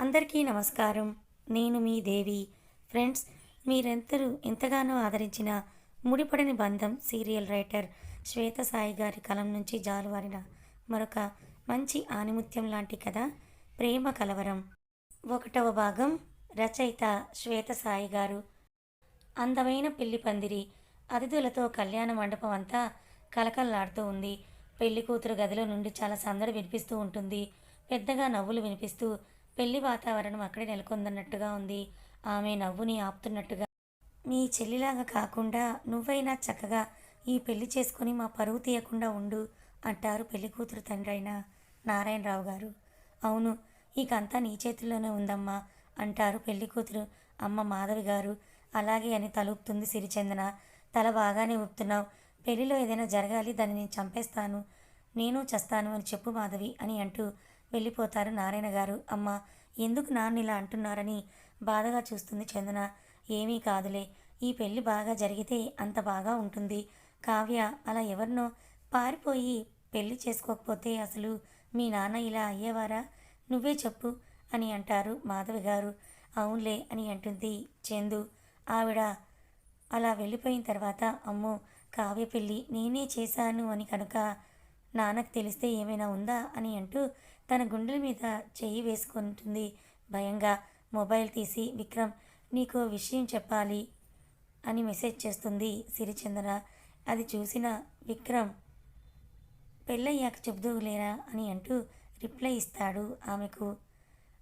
అందరికీ నమస్కారం. నేను మీ దేవి. ఫ్రెండ్స్ మీరెంతరూ ఎంతగానో ఆదరించిన ముడిపడని బంధం సీరియల్ రైటర్ శ్వేత సాయి గారి కలం నుంచి జాలువారిన మరొక మంచి ఆనిముత్యం లాంటి కథ ప్రేమ కలవరం. ఒకటవ భాగం రచయిత శ్వేత సాయి గారు. అందమైన పెళ్ళి పందిరి అతిథులతో కళ్యాణ మండపం అంతా కలకల్లాడుతూ ఉంది. పెళ్ళి కూతురు గదిలో నుండి చాలా సందడి వినిపిస్తూ ఉంటుంది. పెద్దగా నవ్వులు వినిపిస్తూ పెళ్ళి వాతావరణం అక్కడే నెలకొందన్నట్టుగా ఉంది. ఆమె నవ్వుని ఆపుతున్నట్టుగా. మీ చెల్లిలాగా కాకుండా నువ్వైనా చక్కగా ఈ పెళ్ళి చేసుకుని మా పరువు తీయకుండా ఉండు అంటారు పెళ్ళి కూతురు తండ్రి అయిన నారాయణరావు గారు. అవును ఇకంతా నీ చేతుల్లోనే ఉందమ్మా అంటారు పెళ్ళి కూతురు అమ్మ మాధవి గారు. అలాగే అని తలుపుతుంది సిరిచందన. తల బాగానే ఊపుతున్నావు. పెళ్ళిలో ఏదైనా జరగాలి దాన్ని నేను చంపేస్తాను. నేను చస్తాను అని చెప్పు మాధవి అని అంటూ వెళ్ళిపోతారు నారాయణ గారు. అమ్మ ఎందుకు నాన్న ఇలా అంటున్నారని బాధగా చూస్తుంది చందన. ఏమీ కాదులే ఈ పెళ్ళి బాగా జరిగితే అంత బాగా ఉంటుంది. కావ్య అలా ఎవరినో పారిపోయి పెళ్ళి చేసుకోకపోతే అసలు మీ నాన్న ఇలా అయ్యేవారా? నువ్వే చెప్పు అని అంటారు మాధవి గారు. అవునులే అని అంటుంది చందు. ఆవిడ అలా వెళ్ళిపోయిన తర్వాత అమ్మో కావ్య పెళ్ళి నేనే చేశాను అని కనుక నాన్నకు తెలిస్తే ఏమైనా ఉందా అని అంటూ తన గుండెల మీద చెయ్యి వేసుకుంటుంది. భయంగా మొబైల్ తీసి విక్రమ్ నీకు విషయం చెప్పాలి అని మెసేజ్ చేస్తుంది సిరిచందన. అది చూసిన విక్రమ్ పెళ్ళయ్యాక చెబుదూలేరా అని అంటూ రిప్లై ఇస్తాడు ఆమెకు.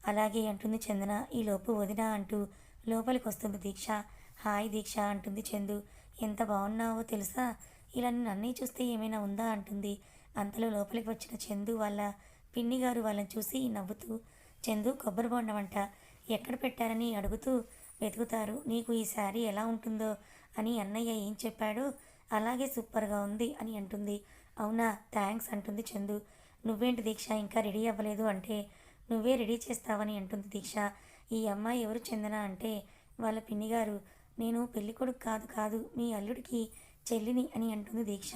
అలాగే అంటుంది చందన ఈలోపు వదిన అంటూ లోపలికి వస్తుంది దీక్ష. హాయ్ దీక్ష అంటుంది చందు. ఎంత బాగున్నావో తెలుసా? ఇలా నిన్ను చూస్తే ఏమైనా ఉందా? అంటుంది. అంతలో లోపలికి వచ్చిన చందు వాళ్ళ పిన్ని గారు వాళ్ళని చూసి నవ్వుతూ చందు కొబ్బరి బొండమంట. ఎక్కడ పెట్టారని అడుగుతూ వెతుకుతారు. నీకు ఈ శారీ ఎలా ఉంటుందో? అని అన్నయ్య ఏం చెప్పాడో అలాగే సూపర్గా ఉంది అని అంటుంది. అవునా? థ్యాంక్స్ అంటుంది చందు. నువ్వేంటి దీక్ష? ఇంకా రెడీ అవ్వలేదు అంటే నువ్వే రెడీ చేస్తావని అంటుంది దీక్ష. ఈ అమ్మాయి ఎవరు చెందన అంటే వాళ్ళ పిన్నిగారు. నేను పెళ్ళి కొడుకు కాదు కాదు. మీ అల్లుడికి చెల్లిని అని అంటుంది దీక్ష.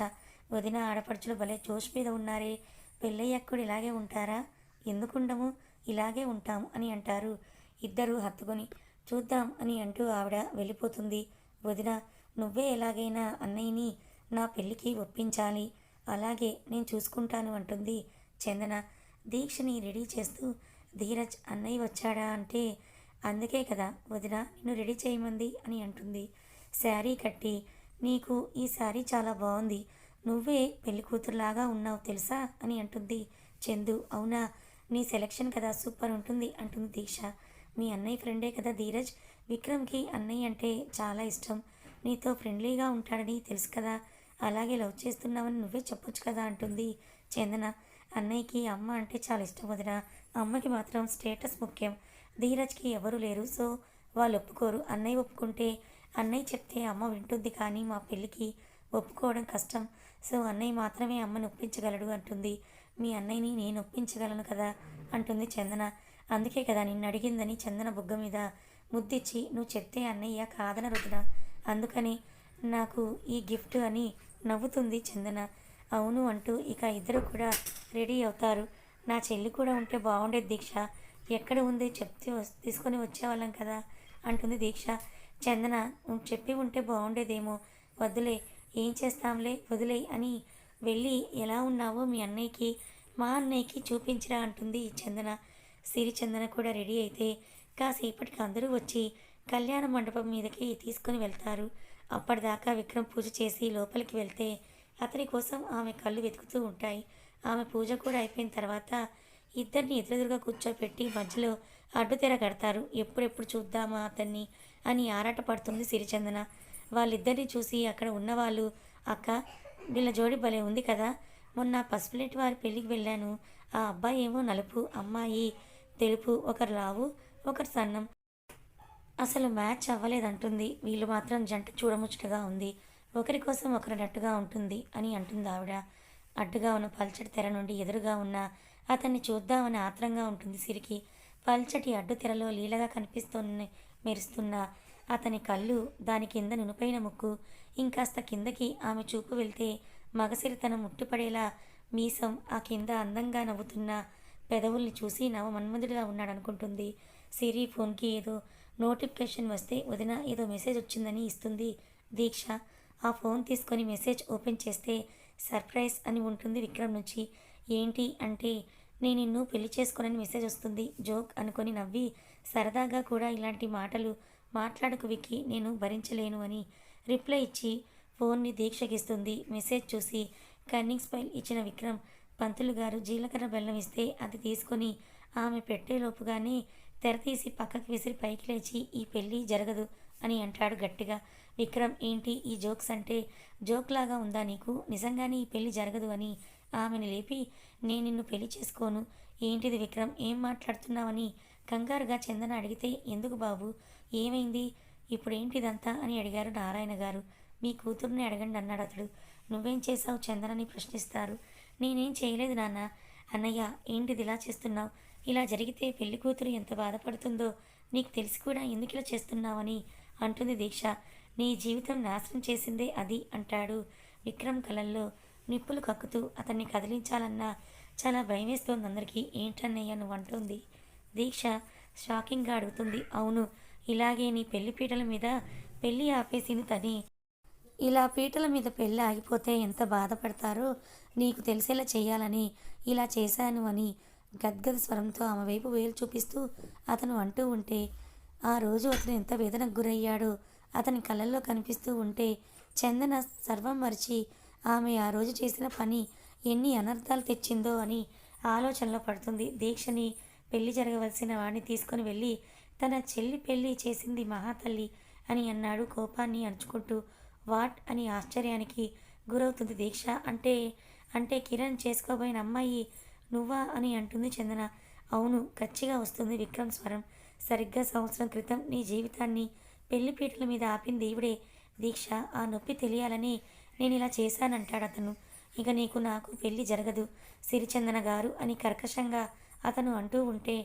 వదిన ఆడపడుచులు భలే జోష్ మీద ఉన్నారే. పెళ్ళయ్యాక ఇలాగే ఉంటారా? ఎందుకుండము? ఇలాగే ఉంటాం అని అంటారు. ఇద్దరు హత్తుకొని చూద్దాం అని అంటూ ఆవిడ వెళ్ళిపోతుంది. వదిన నువ్వే ఎలాగైనా అన్నయ్యని నా పెళ్ళికి ఒప్పించాలి. అలాగే నేను చూసుకుంటాను అంటుంది చందన. దీక్షని రెడీ చేస్తూ ధీరజ్ అన్నయ్య వచ్చాడా అంటే అందుకే కదా వదిన నిన్ను రెడీ చేయమంది అని అంటుంది. శారీ కట్టి నీకు ఈ శారీ చాలా బాగుంది. నువ్వే పెళ్ళి కూతురులాగా ఉన్నావు తెలుసా? అని అంటుంది. చందు అవునా? నీ సెలెక్షన్ కదా సూపర్ ఉంటుంది అంటుంది దీక్ష. మీ అన్నయ్య ఫ్రెండే కదా ధీరజ్? విక్రమ్కి అన్నయ్య అంటే చాలా ఇష్టం. నీతో ఫ్రెండ్లీగా ఉంటాడని తెలుసు కదా. అలాగే లవ్ చేస్తున్నావని నువ్వే చెప్పొచ్చు కదా అంటుంది చందన. అన్నయ్యకి అమ్మ అంటే చాలా ఇష్టం వదిన. అమ్మకి మాత్రం స్టేటస్ ముఖ్యం. ధీరజ్కి ఎవరు లేరు సో వాళ్ళు ఒప్పుకోరు. అన్నయ్య ఒప్పుకుంటే అన్నయ్య చెప్తే అమ్మ వింటుంది కానీ మా పెళ్ళికి ఒప్పుకోవడం కష్టం. సో అన్నయ్య మాత్రమే అమ్మని ఒప్పించగలడు అంటుంది. మీ అన్నయ్యని నేను ఒప్పించగలను కదా? అంటుంది చందన. అందుకే కదా నిన్ను అడిగిందని చందన బుగ్గ మీద ముద్దిచ్చి నువ్వు చెప్తే అన్నయ్య కాదన రుదిన అందుకని నాకు ఈ గిఫ్ట్ అని నవ్వుతుంది చందన. అవును అంటూ ఇక ఇద్దరు కూడా రెడీ అవుతారు. నా చెల్లి కూడా ఉంటే బాగుండేది దీక్ష. ఎక్కడ ఉంది? చెప్తే తీసుకొని వచ్చేవాళ్ళం కదా? అంటుంది దీక్ష. చందన చెప్పి ఉంటే బాగుండేదేమో. వద్దులే. ఏం చేస్తాంలే వదిలే అని వెళ్ళి ఎలా ఉన్నావో మీ అన్నయ్యకి మా అన్నయ్యకి చూపించరా అంటుంది చందన. సిరి చందన కూడా రెడీ అయితే కాసేపటికి అందరూ వచ్చి కళ్యాణ మండపం మీదకి తీసుకొని వెళ్తారు. అప్పటిదాకా విక్రమ్ పూజ చేసి లోపలికి వెళ్తే అతని కోసం ఆమె కళ్ళు వెతుకుతూ ఉంటాయి. ఆమె పూజ కూడా అయిపోయిన తర్వాత ఇద్దరిని ఎదురెదురుగా కూర్చోపెట్టి మధ్యలో అడ్డుతెర కడతారు. ఎప్పుడెప్పుడు చూద్దామా అతన్ని? అని ఆరాట పడుతుంది సిరిచందన వాళ్ళిద్దరిని చూసి అక్కడ ఉన్నవాళ్ళు అక్క వీళ్ళ జోడి భలే ఉంది కదా. మొన్న పసుపులేటి వారి పెళ్ళికి వెళ్ళాను. ఆ అబ్బాయి ఏమో నలుపు అమ్మాయి తెలుపు ఒకరు లావు ఒకరు సన్నం. అసలు మ్యాచ్ అవ్వలేదంటుంది. వీళ్ళు మాత్రం జంట చూడముచ్చటగా ఉంది. ఒకరి కోసం ఒకరినట్టుగా ఉంటుంది అని అంటుంది ఆవిడ. అడ్డుగా ఉన్న పల్చటి తెర నుండి ఎదురుగా ఉన్న అతన్ని చూద్దామని ఆత్రంగా ఉంటుంది సిరికి. పల్చటి అడ్డు తెరలో లీలగా కనిపిస్తున్న మెరుస్తున్న అతని కళ్ళు దాని కింద నునుపైన ముక్కు. ఇంకాస్త కిందకి ఆమె చూపు వెళ్తే మగసిరి తన ముట్టుపడేలా మీసం ఆ కింద అందంగా నవ్వుతున్న పెదవుల్ని చూసి నవ ఉన్నాడనుకుంటుంది. ఉన్నాడు అనుకుంటుంది సిరి ఫోన్కి ఏదో నోటిఫికేషన్ వస్తే వదిన ఏదో మెసేజ్ వచ్చిందని ఇస్తుంది దీక్ష. ఆ ఫోన్ తీసుకొని మెసేజ్ ఓపెన్ చేస్తే సర్ప్రైజ్ అని ఉంటుంది విక్రమ్ నుంచి. ఏంటి అంటే నేను నిన్ను పెళ్ళి చేసుకోనని మెసేజ్ వస్తుంది జోక్ అనుకొని నవ్వి సరదాగా కూడా ఇలాంటి మాటలు మాట్లాడకు విక్కి నేను భరించలేను అని రిప్లై ఇచ్చి ఫోన్ని దీక్షకిస్తుంది. మెసేజ్ చూసి కన్నింగ్ స్మైల్ ఇచ్చిన విక్రమ్ పంతులు గారు జీలకర్ర బెల్లం ఇస్తే అది తీసుకొని ఆమె పెట్టేలోపుగానే తెర తీసి విసిరి పైకి లేచి ఈ పెళ్ళి జరగదు అని అంటాడు గట్టిగా. విక్రమ్ ఏంటి ఈ జోక్స్ అంటే జోక్ లాగా ఉందా నీకు? నిజంగానే ఈ పెళ్ళి జరగదు అని ఆమెను లేపి నేను నిన్ను పెళ్ళి చేసుకోను. ఏంటిది విక్రమ్ ఏం మాట్లాడుతున్నావని కంగారుగా చందన అడిగితే ఎందుకు బాబు? ఏమైంది? ఇప్పుడేంటిదంతా? అని అడిగారు నారాయణ గారు. మీ కూతుర్ని అడగండి అన్నాడు అతడు. నువ్వేం చేశావు? చందనని ప్రశ్నిస్తారు. నేనేం చేయలేదు నాన్న. అన్నయ్య ఏంటిది ఇలా చేస్తున్నావు? ఇలా జరిగితే పెళ్ళి కూతురు ఎంత బాధపడుతుందో నీకు తెలిసి కూడా ఎందుకు ఇలా చేస్తున్నావని అంటుంది దీక్ష. నీ జీవితం నాశనం చేసిందే అది అంటాడు విక్రమ్ కలల్లో నిప్పులు కక్కుతూ. అతన్ని కదిలించాలన్నా చాలా భయమేస్తోంది అందరికీ. ఏంటన్నయ్య నువ్వు అంటుంది? దీక్ష షాకింగ్గా అడుగుతుంది. అవును ఇలాగే నీ పెళ్ళి పీటల మీద పెళ్ళి ఆపేసింది తని. ఇలా పీటల మీద పెళ్ళి ఆగిపోతే ఎంత బాధపడతారో నీకు తెలిసేలా చేయాలని ఇలా చేశాను అని గద్గద స్వరంతో ఆమె వైపు వేలు చూపిస్తూ అతను అంటూ ఉంటే ఆ రోజు అతను ఎంత వేదనకు గురయ్యాడో అతని కళ్ళల్లో కనిపిస్తూ ఉంటే చందన సర్వం మరిచి ఆమె ఆ రోజు చేసిన పని ఎన్ని అనర్థాలు తెచ్చిందో అని ఆలోచనలో పడుతుంది. దీక్షని పెళ్ళి జరగవలసిన వాడిని తీసుకొని వెళ్ళి తన చెల్లి పెళ్ళి చేసింది మహాతల్లి అని అన్నాడు కోపాన్ని అణుచుకుంటూ. వాట్? అని ఆశ్చర్యానికి గురవుతుంది దీక్ష. అంటే అంటే కిరణ్ చేసుకోబోయిన అమ్మాయి నువ్వా అని అంటుంది చందన. అవును గచ్చిగా వస్తుంది విక్రమ్ స్వరం. సరిగ్గా సంవత్సరం క్రితం నీ జీవితాన్ని పెళ్ళిపీటల మీద ఆపింది దేవుడే దీక్ష. ఆ నొప్పి తెలియాలని నేను ఇలా చేశానంటాడు అతను. ఇక నీకు నాకు పెళ్ళి జరగదు సిరిచందన గారు అని కర్కశంగా అతను అంటూ ఉంటే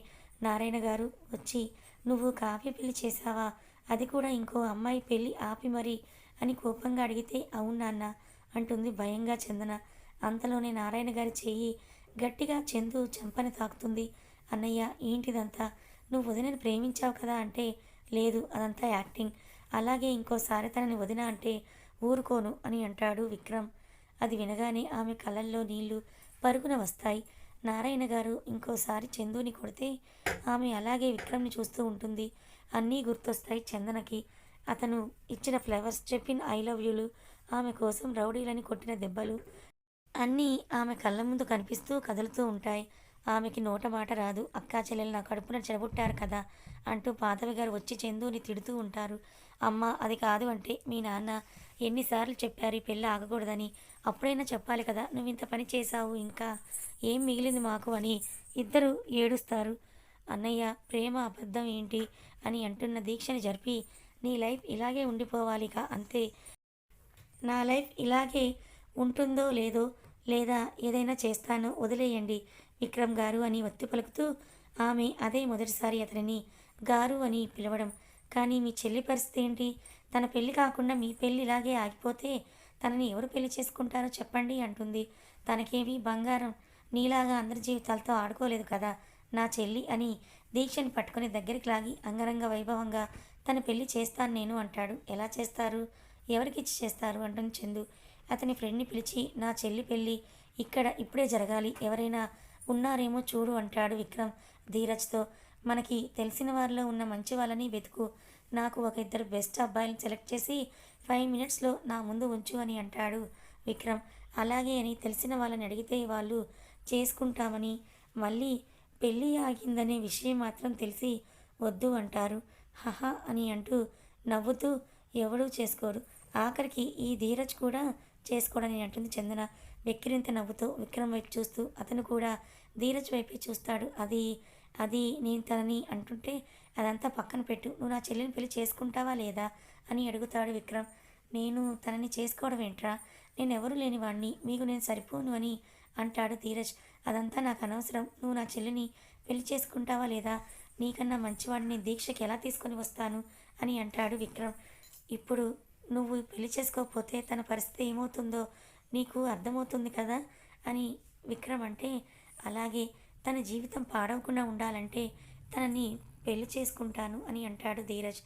నారాయణ గారు వచ్చి నువ్వు కాఫీ పెళ్ళి చేశావా? అది కూడా ఇంకో అమ్మాయి పెళ్ళి ఆపి మరి అని కోపంగా అడిగితే అవును నాన్న అంటుంది భయంగా చందన. అంతలోనే నారాయణ గారి చెయ్యి గట్టిగా చందు చెంపని తాకుతుంది. అన్నయ్య ఏంటిదంతా? నువ్వు వదినని ప్రేమించావు కదా అంటే లేదు అదంతా యాక్టింగ్. అలాగే ఇంకోసారి తనని వదిన అంటే ఊరుకోను అని అంటాడు విక్రమ్. అది వినగానే ఆమె కళ్ళల్లో నీళ్ళు పరుగున వస్తాయి. నారాయణ గారు ఇంకోసారి చందుని కొడితే ఆమె అలాగే విక్రమ్ని చూస్తూ ఉంటుంది. అన్నీ గుర్తొస్తాయి చందనకి. అతను ఇచ్చిన ఫ్లవర్స్ చెప్పిన ఐ లవ్ యూలు ఆమె కోసం రౌడీలని కొట్టిన దెబ్బలు అన్నీ ఆమె కళ్ళ ముందు కనిపిస్తూ కదులుతూ ఉంటాయి. ఆమెకి నోట మాట రాదు. అక్కా చెల్లెలు నా కడుపున చెడబుట్టారు కదా అంటూ పాతవి గారు వచ్చి చందుని తిడుతూ ఉంటారు. అమ్మ అది కాదు అంటే మీ నాన్న ఎన్నిసార్లు చెప్పారు ఈ పెళ్ళి ఆగకూడదని. అప్పుడైనా చెప్పాలి కదా నువ్వు ఇంత పని చేశావు ఇంకా ఏం మిగిలింది మాకు అని ఇద్దరు ఏడుస్తారు. అన్నయ్య ప్రేమ అబద్ధం ఏంటి అని అంటున్న దీక్షని జరిపి నీ లైఫ్ ఇలాగే ఉండిపోవాలిగా అంతే. నా లైఫ్ ఇలాగే ఉంటుందో లేదో లేదా ఏదైనా చేస్తానో వదిలేయండి విక్రమ్ గారు అని ఒత్తి పలుకుతూ ఆమె అదే మొదటిసారి అతనిని గారు అని పిలవడం. కానీ మీ చెల్లి పరిస్థితి ఏంటి? తన పెళ్ళి కాకుండా మీ పెళ్ళి ఇలాగే ఆగిపోతే తనని ఎవరు పెళ్ళి చేసుకుంటారో చెప్పండి అంటుంది. తనకేమి బంగారం నీలాగా అందరి జీవితాలతో ఆడుకోలేదు కదా నా చెల్లి అని దీక్షని పట్టుకొని దగ్గరికి లాగి అంగరంగ వైభవంగా తన పెళ్ళి చేస్తాను నేను అంటాడు. ఎలా చేస్తారు? ఎవరికిచ్చి చేస్తారు? అంటుంది చందు. అతని ఫ్రెండ్ని పిలిచి నా చెల్లి పెళ్ళి ఇక్కడ ఇప్పుడే జరగాలి ఎవరైనా ఉన్నారేమో చూడు అంటాడు విక్రమ్ ధీరజ్తో. మనకి తెలిసిన వారిలో ఉన్న మంచి వాళ్ళని వెతుకు నాకు ఒక ఇద్దరు బెస్ట్ అబ్బాయిలను సెలెక్ట్ చేసి ఫైవ్ మినిట్స్లో నా ముందు ఉంచు అని అంటాడు విక్రమ్. అలాగే అని తెలిసిన వాళ్ళని అడిగితే వాళ్ళు చేసుకుంటామని మళ్ళీ పెళ్ళి ఆగిందనే విషయం మాత్రం తెలిసి వద్దు అంటారు. హహ అని అంటూ నవ్వుతూ ఎవడూ చేసుకోరు. ఆఖరికి ఈ ధీరజ్ కూడా చేసుకోడని అంటుంది చందన. వెక్కిరింత నవ్వుతూ విక్రమ్ వైపు చూస్తూ అతను కూడా ధీరజ్ వైపే చూస్తాడు. అది అది నేను తనని అంటుంటే అదంతా పక్కన పెట్టు. నువ్వు నా చెల్లిని పెళ్ళి చేసుకుంటావా లేదా అని అడుగుతాడు విక్రమ్. నేను తనని చేసుకోవడం ఏంట్రా? నేను ఎవరు లేని వాణ్ణి. మీకు నేను సరిపోను అని అంటాడు ధీరజ్. అదంతా నాకు అనవసరం. నువ్వు నా చెల్లిని పెళ్ళి చేసుకుంటావా లేదా? నీకన్నా మంచివాడిని దీక్షకి ఎలా తీసుకొని వస్తాను అని అంటాడు విక్రమ్. ఇప్పుడు నువ్వు పెళ్ళి చేసుకోకపోతే తన పరిస్థితి ఏమవుతుందో నీకు అర్థమవుతుంది కదా అని విక్రమ్ అంటే అలాగే తన జీవితం పాడవకుండా ఉండాలంటే తనని పెళ్ళి చేసుకుంటాను అని అంటాడు ధీరజ్.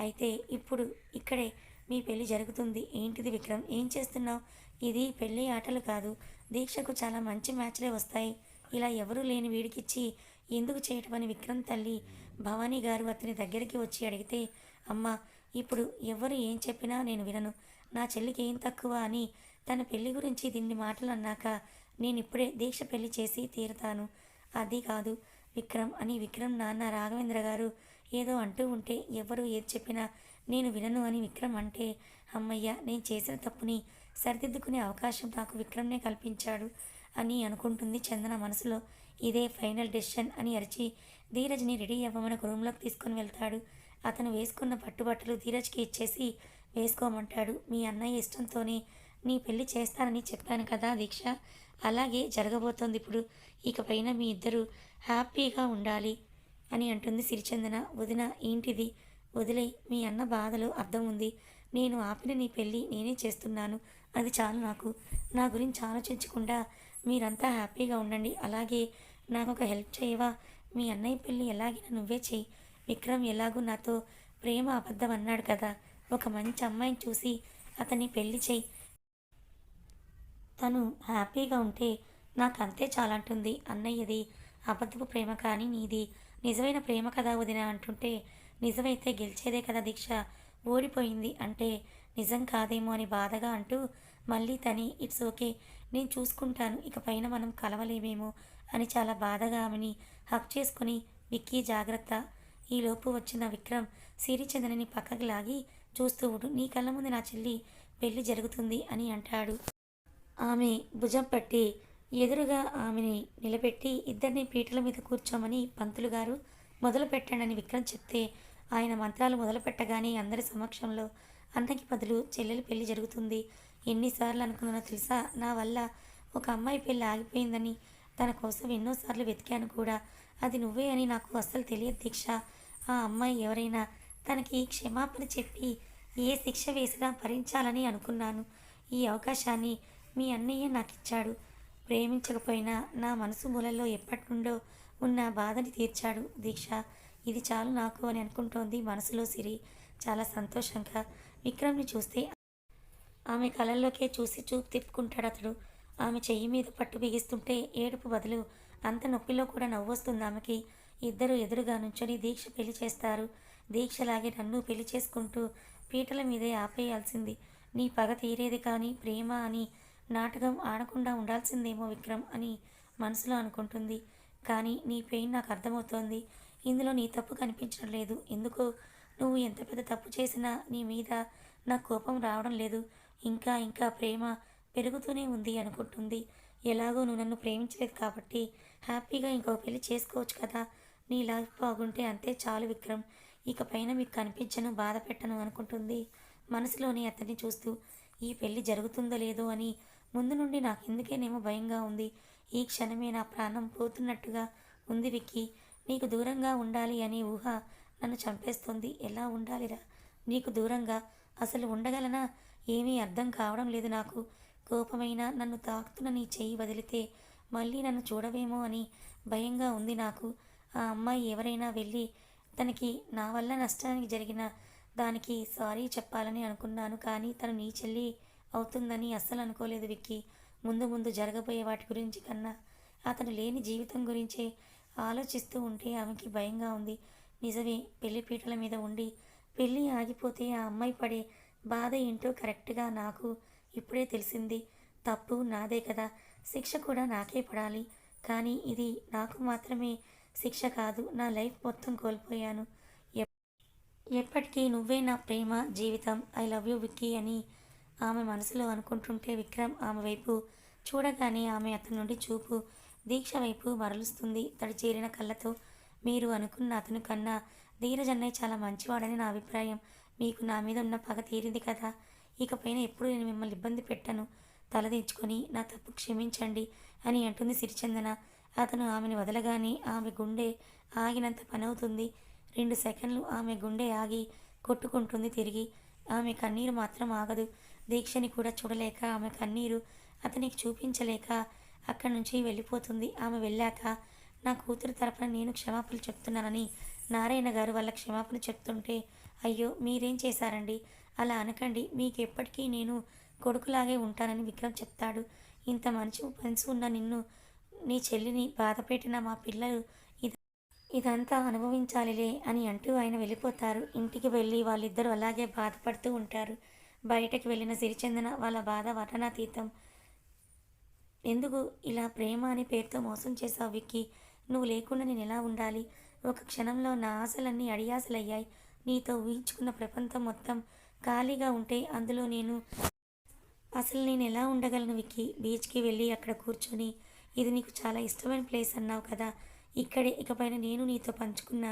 అయితే ఇప్పుడు ఇక్కడే మీ పెళ్ళి జరుగుతుంది. ఏంటిది విక్రమ్? ఏం చేస్తున్నావు? ఇది పెళ్ళి ఆటలు కాదు. దీక్షకు చాలా మంచి మ్యాచ్లే వస్తాయి. ఇలా ఎవరూ లేని వీడికిచ్చి ఎందుకు చేయటం అని విక్రమ్ తల్లి భవానీ గారు అతని దగ్గరికి వచ్చి అడిగితే అమ్మ ఇప్పుడు ఎవరు ఏం చెప్పినా నేను వినను. నా చెల్లికి ఏం తక్కువ అని తన పెళ్ళి గురించి దీన్ని మాటలు అన్నాక నేను ఇప్పుడే దీక్ష పెళ్ళి చేసి తీరుతాను. అది కాదు విక్రమ్ అని విక్రమ్ నాన్న రాఘవేంద్ర గారు ఏదో అంటూ ఉంటే ఎవరు ఏది చెప్పినా నేను వినను అని విక్రమ్ అంటే అమ్మయ్య నేను చేసిన తప్పుని సరిదిద్దుకునే అవకాశం నాకు విక్రమ్నే కల్పించాడు అని అనుకుంటుంది చందన మనసులో. ఇదే ఫైనల్ డెసిషన్ అని అరిచి ధీరజ్ని రెడీ అవ్వమని రూమ్లోకి తీసుకొని వెళ్తాడు. అతను వేసుకున్న పట్టుబట్టలు ధీరజ్కి ఇచ్చేసి వేసుకోమంటాడు. మీ అన్నయ్య ఇష్టంతోనే నీ పెళ్ళి చేస్తానని చెప్పాను కదా దీక్ష. అలాగే జరగబోతోంది ఇప్పుడు. ఇకపైన మీ ఇద్దరు హ్యాపీగా ఉండాలి అని అంటుంది సిరిచందన. వదిన ఏంటిది? వదిలే మీ అన్న బాధలో అర్థం ఉంది. నేను ఆపిన నీ పెళ్ళి నేనే చేస్తున్నాను. అది చాలు నాకు. నా గురించి ఆలోచించకుండా మీరంతా హ్యాపీగా ఉండండి. అలాగే నాకు ఒక హెల్ప్ చేయవా? మీ అన్నయ్య పెళ్ళి ఎలాగైనా నువ్వే చేయి. విక్రమ్ ఎలాగూ నాతో ప్రేమ అబద్ధం అన్నాడు కదా. ఒక మంచి అమ్మాయిని చూసి అతన్ని పెళ్ళి చేయి. తను హ్యాపీగా ఉంటే నాకు అంతే చాలంటుంది. అన్నయ్యది అబద్ధపు ప్రేమ కానీ నీది. నిజమైన ప్రేమ కదా వదిన అంటుంటే నిజమైతే గెలిచేదే కదా దీక్ష. ఓడిపోయింది అంటే నిజం కాదేమో అని బాధగా అంటూ మళ్ళీ తని ఇట్స్ ఓకే నేను చూసుకుంటాను. ఇక పైన మనం కలవలేమేమో అని చాలా బాధగా ఆమెని హక్ చేసుకుని విక్కీ జాగ్రత్త. ఈలోపు వచ్చిన విక్రమ్ సిరిచందనని పక్కకి లాగి చూస్తూ ఉండు. నీ కళ్ళ ముందు నా చెల్లి పెళ్ళి జరుగుతుంది అని అంటాడు. ఆమె భుజం పట్టి ఎదురుగా ఆమెని నిలబెట్టి ఇద్దరిని పీటల మీద కూర్చోమని పంతులు గారు మొదలు పెట్టండి విక్రమ్ చెప్తే ఆయన మంత్రాలు మొదలు పెట్టగానే అందరి సమక్షంలో అన్నకి బదులు చెల్లెలు పెళ్ళి జరుగుతుంది. ఎన్నిసార్లు అనుకున్నానో తెలుసా? నా వల్ల ఒక అమ్మాయి పెళ్ళి ఆగిపోయిందని తన కోసం ఎన్నోసార్లు వెతికాను కూడా. అది నువ్వే అని నాకు అస్సలు తెలియదు దీక్ష. ఆ అమ్మాయి ఎవరైనా తనకి క్షమాపణ చెప్పి ఏ శిక్ష వేసినా భరించాలని అనుకున్నాను. ఈ అవకాశాన్ని మీ అన్నయ్య నాకు ఇచ్చాడు ప్రేమించకపోయినా నా మనసు మూలల్లో ఎప్పటి నుండో ఉన్న బాధని తీర్చాడు దీక్ష. ఇది చాలు నాకు అని అనుకుంటోంది మనసులో సిరి. చాలా సంతోషంగా విక్రమ్ని చూస్తే ఆమె కళల్లోకే చూసి చూపు తిప్పుకుంటాడు అతడు. ఆమె చెయ్యి మీద పట్టు బిగిస్తుంటే ఏడుపు బదులు అంత నొప్పిలో కూడా నవ్వొస్తుంది ఆమెకి. ఇద్దరు ఎదురుగా నుంచొని దీక్ష పెళ్ళి చేస్తారు. దీక్షలాగే నన్ను పెళ్ళి చేసుకుంటూ పీటల మీదే ఆపేయాల్సింది. నీ పగ తీరేది కానీ ప్రేమ అని నాటకం ఆడకుండా ఉండాల్సిందేమో విక్రమ్ అని మనసులో అనుకుంటుంది. కానీ నీ పెయిన్ నాకు అర్థమవుతోంది. ఇందులో నీ తప్పు కనిపించడం లేదు. ఎందుకు నువ్వు ఎంత పెద్ద తప్పు చేసినా నీ మీద నా కోపం రావడం లేదు. ఇంకా ఇంకా ప్రేమ పెరుగుతూనే ఉంది అనుకుంటుంది. ఎలాగో నువ్వు నన్ను ప్రేమించలేదు కాబట్టి హ్యాపీగా ఇంకో పెళ్ళి చేసుకోవచ్చు కదా. నీ లైఫ్ బాగుంటే అంతే చాలు విక్రమ్. ఇక పైన మీకు కనిపించను బాధ పెట్టను అనుకుంటుంది. మనసులోనే అతన్ని చూస్తూ ఈ పెళ్ళి జరుగుతుందో లేదో అని ముందు నుండి నాకు ఎందుకేనేమో భయంగా ఉంది. ఈ క్షణమే నా ప్రాణం పోతున్నట్టుగా ఉంది విక్కి. నీకు దూరంగా ఉండాలి అనే ఊహ నన్ను చంపేస్తుంది. ఎలా ఉండాలిరా? నీకు దూరంగా? అసలు ఉండగలనా? ఏమీ అర్థం కావడం లేదు నాకు. కోపమైన నన్ను తాకుతున్న నీ చెయ్యి వదిలితే మళ్ళీ నన్ను చూడవేమో అని భయంగా ఉంది నాకు. ఆ అమ్మాయి ఎవరైనా వెళ్ళి తనకి నా వల్ల నష్టానికి జరిగిన దానికి సారీ చెప్పాలని అనుకున్నాను కానీ తను నీ చెల్లి అవుతుందని అస్సలు అనుకోలేదు విక్కీ. ముందు ముందు జరగబోయే వాటి గురించి కన్నా అతను లేని జీవితం గురించే ఆలోచిస్తూ ఉంటే ఆమెకి భయంగా ఉంది. నిజమే పెళ్ళి పీటల మీద ఉండి పెళ్ళి ఆగిపోతే ఆ అమ్మాయి పడే బాధ ఏంటో కరెక్ట్గా నాకు ఇప్పుడే తెలిసింది. తప్పు నాదే కదా శిక్ష కూడా నాకే పడాలి. కానీ ఇది నాకు మాత్రమే శిక్ష కాదు నా లైఫ్ మొత్తం కోల్పోయాను. ఎప్పటికీ నువ్వే నా ప్రేమ జీవితం ఐ లవ్ యూ విక్కీ అని ఆమె మనసులో అనుకుంటుంటే విక్రమ్ ఆమె వైపు చూడగానే ఆమె అతని నుండి చూపు దీక్ష వైపు మరలుస్తుంది. తడి చేరిన కళ్ళతో మీరు అనుకున్న అతను కన్నా ధీరజ్ అన్నయ్య చాలా మంచివాడని నా అభిప్రాయం. మీకు నా మీద ఉన్న పగ తీరింది కదా. ఇకపైన ఎప్పుడు నేను మిమ్మల్ని ఇబ్బంది పెట్టను. తలదించుకొని నా తప్పు క్షమించండి అని అంటుంది సిరిచందన. అతను ఆమెను వదలగానే ఆమె గుండె ఆగినంత పనవుతుంది. రెండు సెకండ్లు ఆమె గుండె ఆగి కొట్టుకుంటుంది తిరిగి. ఆమె కన్నీరు మాత్రం ఆగదు. దీక్షని కూడా చూడలేక ఆమె కన్నీరు అతనికి చూపించలేక అక్కడి నుంచి వెళ్ళిపోతుంది. ఆమె వెళ్ళాక నా కూతురు తరపున నేను క్షమాపణలు చెప్తున్నానని నారాయణ గారు వాళ్ళ క్షమాపణ చెప్తుంటే అయ్యో మీరేం చేశారండి? అలా అనకండి. మీకు ఎప్పటికీ నేను కొడుకులాగే ఉంటానని విక్రమ్ చెప్తాడు. ఇంత మంచి మనసు ఉన్న నిన్ను నీ చెల్లిని బాధపెట్టిన మా పిల్లలు ఇదంతా అనుభవించాలిలే అని అంటూ ఆయన వెళ్ళిపోతారు. ఇంటికి వెళ్ళి వాళ్ళిద్దరూ అలాగే బాధపడుతూ ఉంటారు. బయటకు వెళ్ళిన సిరిచందన వాళ్ళ బాధ వర్ణనాతీతం. ఎందుకు ఇలా ప్రేమ అనే పేరుతో మోసం చేసావు విక్కీ? నువ్వు లేకుండా నేను ఎలా ఉండాలి? ఒక క్షణంలో నా ఆశలన్నీ అడియాసలయ్యాయి నీతో ఊహించుకున్న ప్రపంచం మొత్తం ఖాళీగా ఉంటే అందులో నేను అసలు నేను ఎలా ఉండగలను విక్కీ? బీచ్కి వెళ్ళి అక్కడ కూర్చొని ఇది నీకు చాలా ఇష్టమైన ప్లేస్ అన్నావు కదా. ఇక్కడే ఇకపైన నేను నీతో పంచుకున్న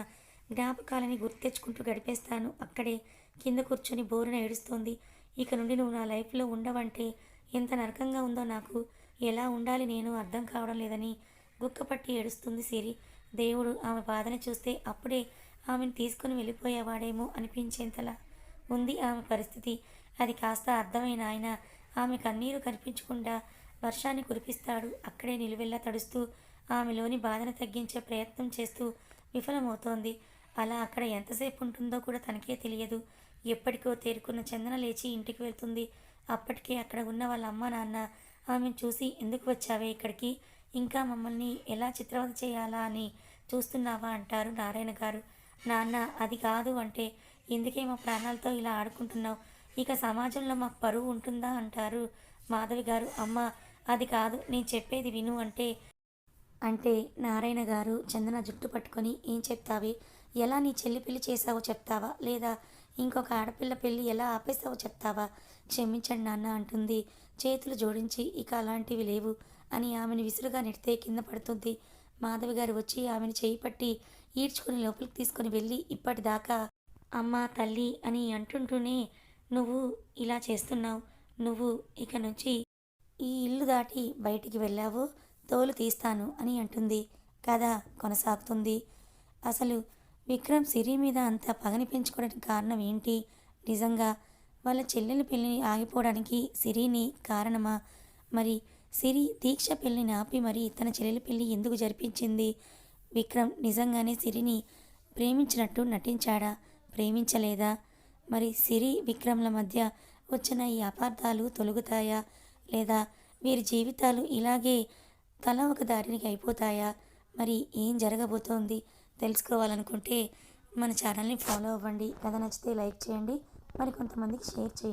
జ్ఞాపకాలని గుర్తెచ్చుకుంటూ గడిపేస్తాను. అక్కడే కింద కూర్చొని బోరున ఏడుస్తోంది. ఇక నుండి నువ్వు నా లైఫ్లో ఉండవంటే ఎంత నరకంగా ఉందో నాకు ఎలా ఉండాలి నేను అర్థం కావడం లేదని గుక్కపట్టి ఏడుస్తుంది సిరి. దేవుడు ఆమె బాధని చూస్తే అప్పుడే ఆమెను తీసుకుని వెళ్ళిపోయేవాడేమో అనిపించేంతలా ఉంది ఆమె పరిస్థితి. అది కాస్త అర్థమైన ఆయన ఆమె కన్నీరు కనిపించకుండా వర్షాన్ని కురిపిస్తాడు. అక్కడే నిలువెల్లా తడుస్తూ ఆమెలోని బాధను తగ్గించే ప్రయత్నం చేస్తూ విఫలమవుతోంది. అలా అక్కడ ఎంతసేపు ఉంటుందో కూడా తనకే తెలియదు. ఎప్పటికో తేరుకున్న చందన లేచి ఇంటికి వెళ్తుంది. అప్పటికే అక్కడ ఉన్న వాళ్ళ అమ్మ నాన్న ఆమెను చూసి ఎందుకు వచ్చావే ఇక్కడికి? ఇంకా మమ్మల్ని ఎలా చిత్రవద చేయాలా అని చూస్తున్నావా? అంటారు నారాయణ గారు. నాన్న అది కాదు అంటే ఎందుకే మా ప్రాణాలతో ఇలా ఆడుకుంటున్నావు? ఇక సమాజంలో మాకు పరువు ఉంటుందా? అంటారు మాధవి గారు. అమ్మ అది కాదు. నేను చెప్పేది విను అంటే అంటే నారాయణ గారు చందన జుట్టు పట్టుకొని ఏం చెప్తావే? ఎలా నీ చెల్లి పెళ్ళి చేసావో చెప్తావా? లేదా ఇంకొక ఆడపిల్ల పెళ్ళి ఎలా ఆపేసావో చెప్తావా? క్షమించండి నాన్న అంటుంది. చేతులు జోడించి ఇక అలాంటివి లేవు అని ఆమెను విసురుగా నెడితే కింద పడుతుంది. మాధవి గారు వచ్చి ఆమెను చేయి పట్టి ఈడ్చుకుని లోపలికి తీసుకొని వెళ్ళి ఇప్పటిదాకా అమ్మ తల్లి అని అంటుంటూనే నువ్వు ఇలా చేస్తున్నావు. నువ్వు ఇక నుంచి ఈ ఇల్లు దాటి బయటికి వెళ్ళావు. తోలు తీస్తాను అని అంటుంది. కథ కొనసాగుతుంది. అసలు విక్రమ్ సిరి మీద అంత పగని పెంచుకోవడానికి కారణం ఏంటి? నిజంగా వాళ్ళ చెల్లెలు పెళ్ళిని ఆగిపోవడానికి సిరిని కారణమా? మరి సిరి దీక్ష పెళ్ళిని ఆపి మరి తన చెల్లెలు పెళ్ళి ఎందుకు జరిపించింది? విక్రమ్ నిజంగానే సిరిని ప్రేమించినట్టు నటించాడా? ప్రేమించలేదా? మరి సిరి విక్రమ్ల మధ్య వచ్చిన ఈ అపార్థాలు తొలుగుతాయా? లేదా వీరి జీవితాలు ఇలాగే తల ఒక దారినికి అయిపోతాయా? మరి ఏం జరగబోతోంది? తెలుసుకోవాలనుకుంటే మన ఛానల్ని ఫాలో అవ్వండి. కథ నచ్చితే లైక్ చేయండి. మరి కొంతమందికి షేర్ చేయండి.